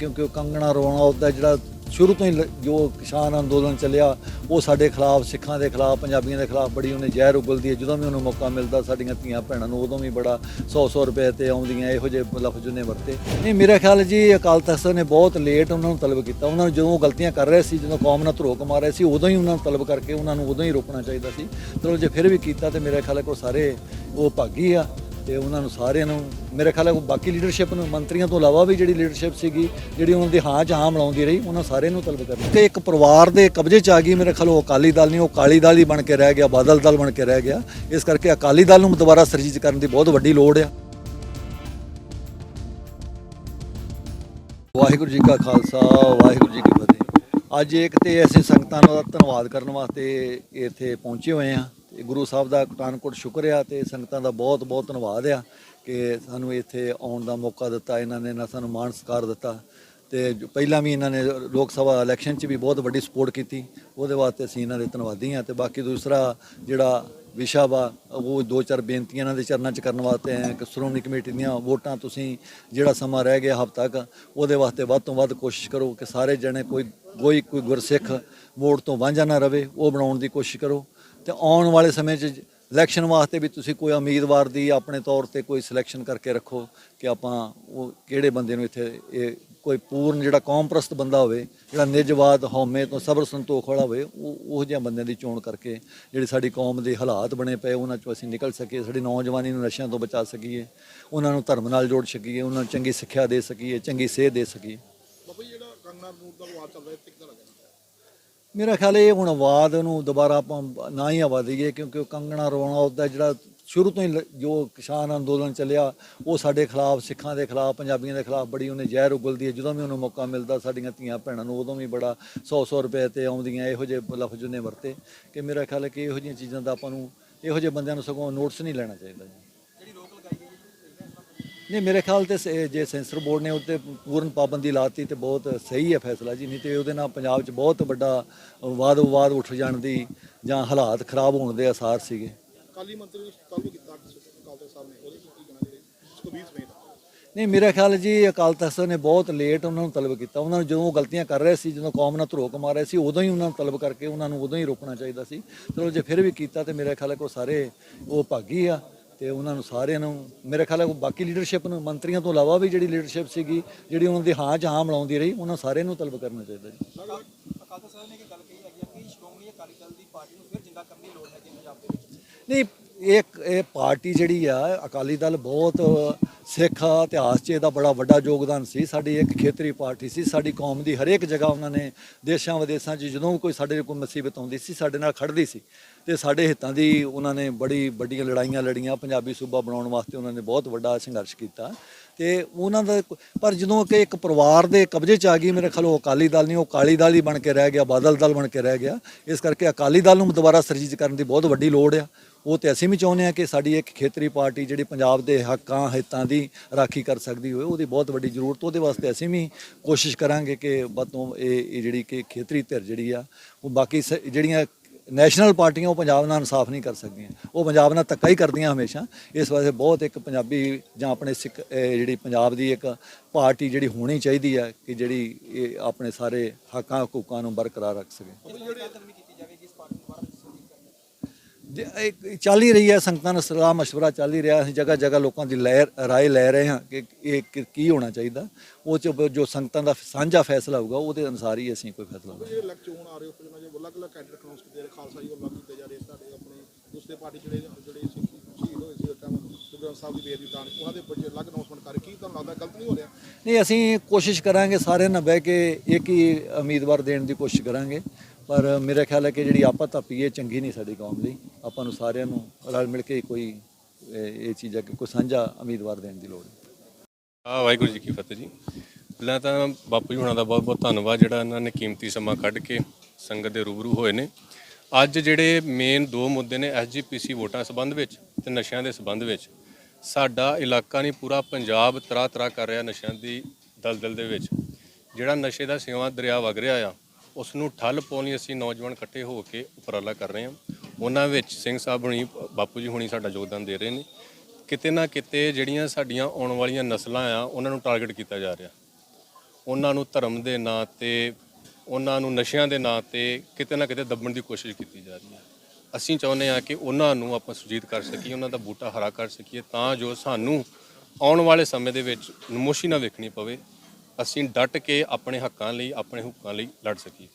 ਕਿਉਂਕਿ ਉਹ ਕੰਗਣਾ ਰੋਣਾ ਦਾ ਜਿਹੜਾ ਸ਼ੁਰੂ ਤੋਂ ਹੀ ਲ- ਜੋ ਕਿਸਾਨ ਅੰਦੋਲਨ ਚੱਲਿਆ, ਉਹ ਸਾਡੇ ਖਿਲਾਫ, ਸਿੱਖਾਂ ਦੇ ਖਿਲਾਫ, ਪੰਜਾਬੀਆਂ ਦੇ ਖਿਲਾਫ ਬੜੀ ਉਹਨੇ ਜ਼ਹਿਰ ਉਗਲਦੀ ਹੈ। ਜਦੋਂ ਵੀ ਉਹਨੂੰ ਮੌਕਾ ਮਿਲਦਾ, ਸਾਡੀਆਂ ਧੀਆਂ ਭੈਣਾਂ ਨੂੰ ਉਦੋਂ ਵੀ ਬੜਾ 100-100 ਰੁਪਏ ਤੇ ਆਉਂਦੀਆਂ, ਇਹੋ ਜਿਹੇ ਲਫ਼ਜ਼ ਉਹਨੇ ਵਰਤੇ। ਨਹੀਂ, ਮੇਰਾ ਖਿਆਲ ਜੀ, ਅਕਾਲ ਤਖਤ ਨੇ ਬਹੁਤ ਲੇਟ ਉਹਨਾਂ ਨੂੰ ਤਲਬ ਕੀਤਾ। ਉਹਨਾਂ ਨੂੰ ਜਦੋਂ ਉਹ ਗਲਤੀਆਂ ਕਰ ਰਹੇ ਸੀ, ਜਦੋਂ ਕੌਮ ਨਾਲ ਧਰੋਕ ਮਾਰ ਰਹੇ ਸੀ, ਉਦੋਂ ਹੀ ਉਹਨਾਂ ਨੂੰ ਤਲਬ ਕਰਕੇ ਉਹਨਾਂ ਨੂੰ ਉਦੋਂ ਹੀ ਰੋਕਣਾ ਚਾਹੀਦਾ ਸੀ। ਚਲੋ, ਜੇ ਫਿਰ ਵੀ ਕੀਤਾ ਤੇ ਮੇਰਾ ਖਿਆਲ ਹੈ ਕਿ ਸਾਰੇ, ਉਹ ਭਾਗੀ ਆ। ਤੇ ਉਹਨਾਂ ਨੂੰ ਸਾਰਿਆਂ ਨੂੰ, ਮੇਰੇ ਖਿਆਲ ਹੈ ਬਾਕੀ ਲੀਡਰਸ਼ਿਪ ਨੂੰ, ਮੰਤਰੀਆਂ ਤੋਂ ਇਲਾਵਾ ਵੀ ਜਿਹੜੀ ਲੀਡਰਸ਼ਿਪ ਸੀਗੀ, ਜਿਹੜੀ ਉਹਨਾਂ ਦੀ ਹਾਂ 'ਚ ਹਾਂ ਮਿਲਾਉਂਦੀ ਰਹੀ, ਉਹਨਾਂ ਸਾਰਿਆਂ ਨੂੰ ਤਲਬ ਕਰਨਾ ਕਿ ਇੱਕ ਪਰਿਵਾਰ ਦੇ ਕਬਜ਼ੇ 'ਚ ਆ ਗਈ, ਮੇਰੇ ਖਿਆਲ ਉਹ ਅਕਾਲੀ ਦਲ ਨਹੀਂ, ਉਹ ਕਾਲੀ ਦਲ ਹੀ ਬਣ ਕੇ ਰਹਿ ਗਿਆ, ਬਾਦਲ ਦਲ ਬਣ ਕੇ ਰਹਿ ਗਿਆ। ਇਸ ਕਰਕੇ ਅਕਾਲੀ ਦਲ ਨੂੰ ਦੁਬਾਰਾ ਸਰਜੀਤ ਕਰਨ ਦੀ ਬਹੁਤ ਵੱਡੀ ਲੋੜ ਆ। ਵਾਹਿਗੁਰੂ ਜੀ ਕਾ ਖਾਲਸਾ, ਵਾਹਿਗੁਰੂ ਜੀ ਕੀ ਫਤਿਹ। ਅੱਜ ਇੱਕ ਤੇ ਅਸੀਂ ਸੰਗਤਾਂ ਦਾ ਧੰਨਵਾਦ ਕਰਨ ਵਾਸਤੇ ਇੱਥੇ ਪਹੁੰਚੇ ਹੋਏ ਆ ਗੁਰੂ ਸਾਹਿਬ ਦਾ ਕਟਾਨਕੋਟ ਸ਼ੁਕਰ ਆ ਤੇ ਸੰਗਤਾਂ ਦਾ ਬਹੁਤ ਬਹੁਤ ਧੰਨਵਾਦ ਆ ਕਿ ਸਾਨੂੰ ਇੱਥੇ ਆਉਣ ਦਾ ਮੌਕਾ ਦਿੱਤਾ, ਇਹਨਾਂ ਨੇ ਨਾ ਸਾਨੂੰ ਮਾਣ ਸਤਿਕਾਰ ਦਿੱਤਾ ਤੇ ਪਹਿਲਾਂ ਵੀ ਇਹਨਾਂ ਨੇ ਲੋਕ ਸਭਾ ਇਲੈਕਸ਼ਨ 'ਚ ਵੀ ਬਹੁਤ ਵੱਡੀ ਸਪੋਰਟ ਕੀਤੀ, ਉਹਦੇ ਵਾਸਤੇ ਅਸੀਂ ਇਹਨਾਂ ਦੇ ਧੰਨਵਾਦੀ ਹਾਂ ਤੇ ਬਾਕੀ ਦੂਸਰਾ ਜਿਹੜਾ ਵਿਸ਼ਾ ਵਾ, ਉਹ ਦੋ ਚਾਰ ਬੇਨਤੀਆਂ ਇਹਨਾਂ ਦੇ ਚਰਨਾਂ 'ਚ ਕਰਨ ਵਾਸਤੇ ਹੈ ਕਿ ਸ਼੍ਰੋਮਣੀ ਕਮੇਟੀ ਦੀਆਂ ਵੋਟਾਂ ਤੁਸੀਂ ਜਿਹੜਾ ਸਮਾਂ ਰਹਿ ਗਿਆ ਹਫ਼ਤਾ ਤੱਕ ਉਹਦੇ ਵਾਸਤੇ ਵੱਧ ਤੋਂ ਵੱਧ ਕੋਸ਼ਿਸ਼ ਕਰੋ ਕਿ ਸਾਰੇ ਜਣੇ ਕੋਈ ਕੋਈ ਕੋਈ ਗੁਰਸਿੱਖ ਵੋਟ ਤੋਂ ਵਾਂਝਾ ਨਾ ਰਵੇ, ਉਹ ਬਣਾਉਣ ਦੀ ਕੋਸ਼ਿਸ਼ ਕਰੋ। ਤੇ ਆਉਣ ਵਾਲੇ ਸਮੇਂ 'ਚ ਇਲੈਕਸ਼ਨ ਵਾਸਤੇ ਵੀ ਤੁਸੀਂ ਕੋਈ ਉਮੀਦਵਾਰ ਦੀ ਆਪਣੇ ਤੌਰ ਤੇ ਕੋਈ ਸਿਲੈਕਸ਼ਨ ਕਰਕੇ ਰੱਖੋ ਕਿ ਆਪਾਂ ਉਹ ਕਿਹੜੇ ਬੰਦੇ ਨੂੰ ਇੱਥੇ ਇਹ ਕੋਈ ਪੂਰਨ ਜਿਹੜਾ ਕੌਮਪ੍ਰਸਤ ਬੰਦਾ ਹੋਵੇ, ਜਿਹੜਾ ਨਿਜਵਾਦ, ਹਉਮੈ ਤੋਂ ਸਬਰ ਸੰਤੋਖ ਵਾਲਾ ਹੋਵੇ, ਉਹ ਉਹ ਜਿਹੇ ਬੰਦਿਆਂ ਦੀ ਚੋਣ ਕਰਕੇ ਜਿਹੜੀ ਸਾਡੀ ਕੌਮ ਦੇ ਹਾਲਾਤ ਬਣੇ ਪਏ, ਉਹਨਾਂ ਚੋਂ ਅਸੀਂ ਨਿਕਲ ਸਕੀਏ, ਸਾਡੀ ਨੌਜਵਾਨੀ ਨੂੰ ਨਸ਼ਿਆਂ ਤੋਂ ਬਚਾ ਸਕੀਏ, ਉਹਨਾਂ ਨੂੰ ਧਰਮ ਨਾਲ ਜੋੜ ਸਕੀਏ, ਉਹਨਾਂ ਨੂੰ ਚੰਗੀ ਸਿੱਖਿਆ ਦੇ ਸਕੀਏ, ਚੰਗੀ ਸੇਧ ਦੇ ਸਕੀਏ। ਬਾਬਾ ਜੀ, ਜਿਹੜਾ ਕੰਗਨਾ ਰਣੌਤ ਦਾ ਵਿਵਾਦ ਚੱਲ ਰਿਹਾ ਇੱਥੇ ਕਿਦਾਂ ਲੱਗਿਆ ਮੇਰਾ ਖਿਆਲ ਇਹ ਹੁਣ ਆਵਾਜ਼ ਨੂੰ ਦੁਬਾਰਾ ਆਪਾਂ ਨਾ ਹੀ ਆਵਾ ਦਈਏ, ਕਿਉਂਕਿ ਉਹ ਕੰਗਣਾ ਰੋਣਾ ਦਾ ਜਿਹੜਾ ਸ਼ੁਰੂ ਤੋਂ ਹੀ ਲ- ਜੋ ਕਿਸਾਨ ਅੰਦੋਲਨ ਚੱਲਿਆ, ਉਹ ਸਾਡੇ ਖਿਲਾਫ, ਸਿੱਖਾਂ ਦੇ ਖਿਲਾਫ, ਪੰਜਾਬੀਆਂ ਦੇ ਖਿਲਾਫ ਬੜੀ ਉਹਨੇ ਜ਼ਹਿਰ ਉਗਲਦੀ ਹੈ। ਜਦੋਂ ਵੀ ਉਹਨੂੰ ਮੌਕਾ ਮਿਲਦਾ, ਸਾਡੀਆਂ ਧੀਆਂ ਭੈਣਾਂ ਨੂੰ ਉਦੋਂ ਵੀ ਬੜਾ 100-100 ਰੁਪਏ ਤੇ ਆਉਂਦੀਆਂ, ਇਹੋ ਜਿਹੇ ਲਫ਼ਜ਼ ਉਹਨੇ ਵਰਤੇ। ਕਿ ਮੇਰਾ ਖਿਆਲ ਹੈ ਕਿ ਇਹੋ ਜਿਹੀਆਂ ਚੀਜ਼ਾਂ ਦਾ ਆਪਾਂ ਨੂੰ, ਇਹੋ ਜਿਹੇ ਬੰਦਿਆਂ ਨੂੰ ਸਗੋਂ ਨੋਟਿਸ ਨਹੀਂ ਲੈਣਾ ਚਾਹੀਦਾ ਜੀ। ਨਹੀਂ ਮੇਰੇ ਖਿਆਲ ਤੇ ਜੇ ਸੈਂਸਰ ਬੋਰਡ ਨੇ ਉੱਤੇ ਪੂਰਨ ਪਾਬੰਦੀ ਲਾਤੀ ਤੇ ਬਹੁਤ ਸਹੀ ਹੈ ਫੈਸਲਾ ਜੀ ਨਹੀਂ ਤੇ ਉਹਦੇ ਨਾਲ ਪੰਜਾਬ 'ਚ ਬਹੁਤ ਵੱਡਾ ਵਾਦ ਵਿਵਾਦ ਉੱਠ ਜਾਣ ਦੀ ਜਾਂ ਹਾਲਾਤ ਖਰਾਬ ਹੋਣ ਦੇ ਆਸਾਰ ਸੀਗੇ। ਕਾਲੀ ਮੰਤਰੀ ਨੂੰ ਤਲਬ ਕੀਤਾ ਅਕਾਲ ਤਖਤ ਸਾਹਿਬ ਨੇ ਉਹਦੇ ਕੀ ਕਹਿਣਾ ਜਿਹੜੇ ਸੁਖਬੀਰ ਸਮੇਤ ਨਹੀਂ ਮੇਰਾ ਖਿਆਲ ਜੀ ਅਕਾਲ ਤਖਤ ਸਾਹਿਬ ਨੇ ਬਹੁਤ ਲੇਟ ਉਹਨਾਂ ਨੂੰ ਤਲਬ ਕੀਤਾ। ਉਹਨਾਂ ਨੂੰ ਜਦੋਂ ਗਲਤੀਆਂ ਕਰ ਰਹੇ ਸੀ ਜਦੋਂ ਕੌਮ ਨਾਲ ਧਰੋਕ ਮਾਰ ਰਹੇ ਸੀ ਉਦੋਂ ਹੀ ਉਹਨਾਂ ਨੂੰ ਤਲਬ ਕਰਕੇ ਉਹਨਾਂ ਨੂੰ ਉਦੋਂ ਹੀ ਰੋਕਣਾ ਚਾਹੀਦਾ ਸੀ। ਚਲੋ ਜੇ ਫਿਰ ਵੀ ਕੀਤਾ ਤੇ ਮੇਰਾ ਖਿਆਲ ਕਿ ਸਾਰੇ ਉਹ ਭਾਗੀ ਆ। ਤੇ ਉਹਨਾਂ ਨੂੰ ਸਾਰਿਆਂ ਨੂੰ ਮੇਰੇ ਖਿਆਲ ਹੈ ਬਾਕੀ ਲੀਡਰਸ਼ਿਪ ਨੂੰ ਮੰਤਰੀਆਂ ਤੋਂ ਇਲਾਵਾ ਵੀ ਜਿਹੜੀ ਲੀਡਰਸ਼ਿਪ ਸੀਗੀ ਜਿਹੜੀ ਉਹਨਾਂ ਦੀ ਹਾਂ 'ਚ ਹਾਂ ਮਿਲਾਉਂਦੀ ਰਹੀ ਉਹਨਾਂ ਸਾਰਿਆਂ ਨੂੰ ਤਲਬ ਕਰਨਾ ਚਾਹੀਦਾ ਜੀ। ਅਕਾਲ ਤਖਤ ਸਾਹਿਬ ਨੇ ਇੱਕ ਗੱਲ ਕਹੀ ਹੈਗੀ ਆ ਕਿ ਸ਼੍ਰੋਮਣੀ ਅਕਾਲੀ ਦਲ ਦੀ ਪਾਰਟੀ ਨੂੰ ਫਿਰ ਜਿੰਦਾ ਕਰਨ ਦੀ ਲੋੜ ਹੈ ਜੀ ਪੰਜਾਬ ਦੇ ਵਿੱਚ। ਨਹੀਂ ਇਹ ਇਹ ਪਾਰਟੀ ਜਿਹੜੀ ਆ ਅਕਾਲੀ ਦਲ ਬਹੁਤ ਸਿੱਖ ਇਤਿਹਾਸ 'ਚ ਇਹਦਾ ਬੜਾ ਵੱਡਾ ਯੋਗਦਾਨ ਸੀ। ਸਾਡੀ ਇੱਕ ਖੇਤਰੀ ਪਾਰਟੀ ਸੀ। ਸਾਡੀ ਕੌਮ ਦੀ ਹਰੇਕ ਜਗ੍ਹਾ ਉਹਨਾਂ ਨੇ ਦੇਸ਼ਾਂ ਵਿਦੇਸ਼ਾਂ 'ਚ ਜਦੋਂ ਵੀ ਕੋਈ ਸਾਡੇ ਕੋਈ ਮੁਸੀਬਤ ਆਉਂਦੀ ਸੀ, ਸਾਡੇ ਨਾਲ ਖੜਦੀ ਸੀ। ਤੇ ਸਾਡੇ ਹਿੱਤਾਂ ਦੀ ਉਹਨਾਂ ਨੇ ਬੜੀ ਵੱਡੀਆਂ ਲੜਾਈਆਂ ਲੜੀਆਂ, ਪੰਜਾਬੀ ਸੂਬਾ ਬਣਾਉਣ ਵਾਸਤੇ ਉਹਨਾਂ ਨੇ ਬਹੁਤ ਵੱਡਾ ਸੰਘਰਸ਼ ਕੀਤਾ। ਤੇ ਉਹਨਾਂ ਦਾ ਪਰ ਜਦੋਂ ਕਿ ਇੱਕ ਪਰਿਵਾਰ ਦੇ ਕਬਜ਼ੇ 'ਚ ਆ ਗਈ, ਮੇਰੇ ਖਿਆਲ ਉਹ ਅਕਾਲੀ ਦਲ ਨਹੀਂ, ਉਹ ਕਾਲੀ ਦਲ ਹੀ ਬਣ ਕੇ ਰਹਿ ਗਿਆ, ਬਾਦਲ ਦਲ ਬਣ ਕੇ ਰਹਿ ਗਿਆ। ਇਸ ਕਰਕੇ ਅਕਾਲੀ ਦਲ ਨੂੰ ਦੁਬਾਰਾ ਸਰਜੀਤ ਕਰਨ ਦੀ ਬਹੁਤ ਵੱਡੀ ਲੋੜ ਆ। ਉਹ ਤੇ ਅਸੀਂ ਵੀ ਚਾਹੁੰਦੇ ਹਾਂ ਕਿ ਸਾਡੀ ਇੱਕ ਖੇਤਰੀ ਪਾਰਟੀ ਜਿਹੜੀ ਪੰਜਾਬ ਦੇ ਹੱਕਾਂ, ਹਿੱਤਾਂ ਦੀ ਰਾਖੀ ਕਰ ਸਕਦੀ ਹੋਵੇ, ਉਹਦੀ ਬਹੁਤ ਵੱਡੀ ਜ਼ਰੂਰਤ, ਉਹਦੇ ਵਾਸਤੇ ਅਸੀਂ ਵੀ ਕੋਸ਼ਿਸ਼ ਕਰਾਂਗੇ ਕਿ ਵੱਧੋਂ ਇਹ ਇਹ ਜਿਹੜੀ ਕਿ ਖੇਤਰੀ ਧਿਰ ਜਿਹੜੀ ਆ, ਉਹ ਬਾਕੀ ਸ- ਜਿਹੜੀਆਂ ਨੈਸ਼ਨਲ ਪਾਰਟੀਆਂ ਉਹ ਪੰਜਾਬ ਨਾਲ ਇਨਸਾਫ ਨਹੀਂ ਕਰ ਸਕਦੀਆਂ। ਉਹ ਪੰਜਾਬ ਨਾਲ ਧੱਕਾ ਹੀ ਕਰਦੀਆਂ ਹਮੇਸ਼ਾ। ਇਸ ਵਾਸਤੇ ਬਹੁਤ ਇੱਕ ਪੰਜਾਬੀ ਜਾਂ ਆਪਣੇ ਸਿੱਖ ਜਿਹੜੀ ਪੰਜਾਬ ਦੀ ਇੱਕ ਪਾਰਟੀ ਜਿਹੜੀ ਹੋਣੀ ਚਾਹੀਦੀ ਹੈ ਕਿ ਜਿਹੜੀ ਇਹ ਆਪਣੇ ਸਾਰੇ ਹੱਕਾਂ ਹਕੂਕਾਂ ਨੂੰ ਬਰਕਰਾਰ ਰੱਖ ਸਕੇ। ਚੱਲ ਹੀ ਰਹੀ ਹੈ ਸੰਗਤਾਂ ਨਾਲ ਸਲਾਹ مشورہ ਚੱਲ ਹੀ ਰਿਹਾ ਅਸੀਂ ਜਗ੍ਹਾ ਜਗ੍ਹਾ ਲੋਕਾਂ ਦੀ ਲੈ ਰਾਏ ਲੈ ਰਹੇ ਹਾਂ ਕਿ ਇਹ ਕਿ- ਕੀ ਹੋਣਾ ਚਾਹੀਦਾ ਉਹ ਚ ਜੋ ਸੰਗਤਾਂ ਦਾ ਸਾਂਝਾ ਫੈਸਲਾ ਹੋਊਗਾ ਉਹਦੇ ਅਨੁਸਾਰ ਹੀ ਅਸੀਂ ਕੋਈ ਫੈਸਲਾ ਲਵਾਂਗੇ ਜਿਹੜੇ ਇਲੈਕਸ਼ਨ ਹੋਣ ਆ ਰਹੇ ਹੋ ਜਿਹਨਾਂ ਜੋ ਅਲੱਗ-ਅਲੱਗ ਕੈਂਡੀਡੇਟ ਅਨਾਉਂਸ ਕੀਤੇ ਰਹੇ ਖਾਲਸਾ ਜੀ ਵੱਲੋਂ ਕੀਤੇ ਜਾ ਰਹੇ ਸਾਡੇ ਆਪਣੇ ਦੂਸਰੇ ਪਾਰਟੀ ਜਿਹੜੇ ਜਿਹੜੇ ਸਿੱਖ ਸ਼ਹੀਦ ਹੋਏ ਸੀ ਉਸ ਟਾਈਮ ਗੁਰੂ ਗ੍ਰੰਥ ਸਾਹਿਬ ਦੀ ਬੇਅਦਬੀ ਤਾਂ ਉਹਨਾਂ ਦੇ ਬੱਚੇ ਅਲੱਗ ਅਨਾਉਂਸਮੈਂਟ ਕਰ ਕੀ ਤੁਹਾਨੂੰ ਲੱਗਦਾ ਗਲਤ ਨਹੀਂ ਹੋ ਰਿਹਾ ਨਹੀਂ ਅਸੀਂ ਕੋਸ਼ਿਸ਼ ਕਰਾਂਗੇ ਸਾਰਿਆਂ ਨਾਲ ਬਹਿ ਕੇ ਇੱਕ ਹੀ ਉਮੀਦਵਾਰ ਦੇਣ ਦੀ ਕੋਸ਼ਿਸ਼ ਕਰਾਂਗੇ ਪਰ ਮੇਰਾ ਖਿਆਲ ਹੈ ਕਿ ਜਿਹੜੀ ਆਪਾ ਧਾਪੀ, ਇਹ ਚੰਗੀ ਨਹੀਂ ਸਾਡੀ ਕੌਮ ਲਈ। ਆਪਾਂ ਨੂੰ ਸਾਰਿਆਂ ਨੂੰ ਰਲ ਮਿਲ ਕੇ ਕੋਈ, ਇਹ ਚੀਜ਼ ਹੈ ਕੋਈ ਸਾਂਝਾ ਉਮੀਦਵਾਰ ਦੇਣ ਦੀ ਲੋੜ ਹੈ ਆ ਵਾਹਿਗੁਰੂ ਜੀ ਕੀ ਫਤਿਹ ਜੀ। ਪਹਿਲਾਂ ਤਾਂ ਬਾਪੂ ਜੀ ਹੁਣਾਂ ਦਾ ਬਹੁਤ ਬਹੁਤ ਧੰਨਵਾਦ, ਜਿਹੜਾ ਇਹਨਾਂ ਨੇ ਕੀਮਤੀ ਸਮਾਂ ਕੱਢ ਕੇ ਸੰਗਤ ਦੇ ਰੂਬਰੂ ਹੋਏ ਨੇ। ਅੱਜ ਜਿਹੜੇ ਮੇਨ ਦੋ ਮੁੱਦੇ ਨੇ ਐਸਜੀਪੀਸੀ ਵੋਟਾਂ ਸੰਬੰਧ ਵਿੱਚ ਤੇ ਨਸ਼ਿਆਂ ਦੇ ਸੰਬੰਧ ਵਿੱਚ, ਸਾਡਾ ਇਲਾਕਾ ਨਹੀਂ, ਪੂਰਾ ਪੰਜਾਬ ਤਰਾ ਤਰਾ ਕਰ ਰਿਹਾ ਨਸ਼ਿਆਂ ਦੀ ਦਲਦਲ ਦੇ ਵਿੱਚ। ਜਿਹੜਾ ਨਸ਼ੇ ਦਾ ਸੇਵਾ ਦਰਿਆ ਵਗ ਰਿਹਾ ਆ ਉਸ ਨੂੰ ਠੱਲ ਪਾਉਣ ਲਈ ਅਸੀਂ ਨੌਜਵਾਨ ਇਕੱਠੇ ਹੋ ਕੇ ਉਪਰਾਲਾ ਕਰ ਰਹੇ ਹਾਂ। ਉਹਨਾਂ ਵਿੱਚ ਸਿੰਘ ਸਾਹਿਬ ਹੁਣੀ, ਬਾਪੂ ਜੀ ਹੁਣੀ ਸਾਡਾ ਯੋਗਦਾਨ ਦੇ ਰਹੇ ਨੇ। ਕਿਤੇ ਨਾ ਕਿਤੇ ਜਿਹੜੀਆਂ ਸਾਡੀਆਂ ਆਉਣ ਵਾਲੀਆਂ ਨਸਲਾਂ ਆ, ਉਹਨਾਂ ਨੂੰ ਟਾਰਗੇਟ ਕੀਤਾ ਜਾ ਰਿਹਾ। ਉਹਨਾਂ ਨੂੰ ਧਰਮ ਦੇ ਨਾਂ ਤੇ, ਉਹਨਾਂ ਨੂੰ ਨਸ਼ਿਆਂ ਦੇ ਨਾਂ ਤੇ ਕਿਤੇ ਨਾ ਕਿਤੇ ਦੱਬਣ ਦੀ ਕੋਸ਼ਿਸ਼ ਕੀਤੀ ਜਾ ਰਹੀ ਹੈ। ਅਸੀਂ ਚਾਹੁੰਦੇ ਹਾਂ ਕਿ ਉਹਨਾਂ ਨੂੰ ਆਪਾਂ ਸੁਜੀਤ ਕਰ ਸਕੀਏ, ਉਹਨਾਂ ਦਾ ਬੂਟਾ ਹਰਾ ਕਰ ਸਕੀਏ, ਤਾਂ ਜੋ ਸਾਨੂੰ ਆਉਣ ਵਾਲੇ ਸਮੇਂ ਦੇ ਵਿੱਚ ਨਮੋਸ਼ੀ ਨਾ ਵੇਖਣੀ ਪਵੇ। ਅਸੀਂ ਡਟ ਕੇ ਆਪਣੇ ਹੱਕਾਂ ਲਈ ਆਪਣੇ ਹੁੱਕਾਂ ਲਈ ਲੜ ਸਕੀਏ।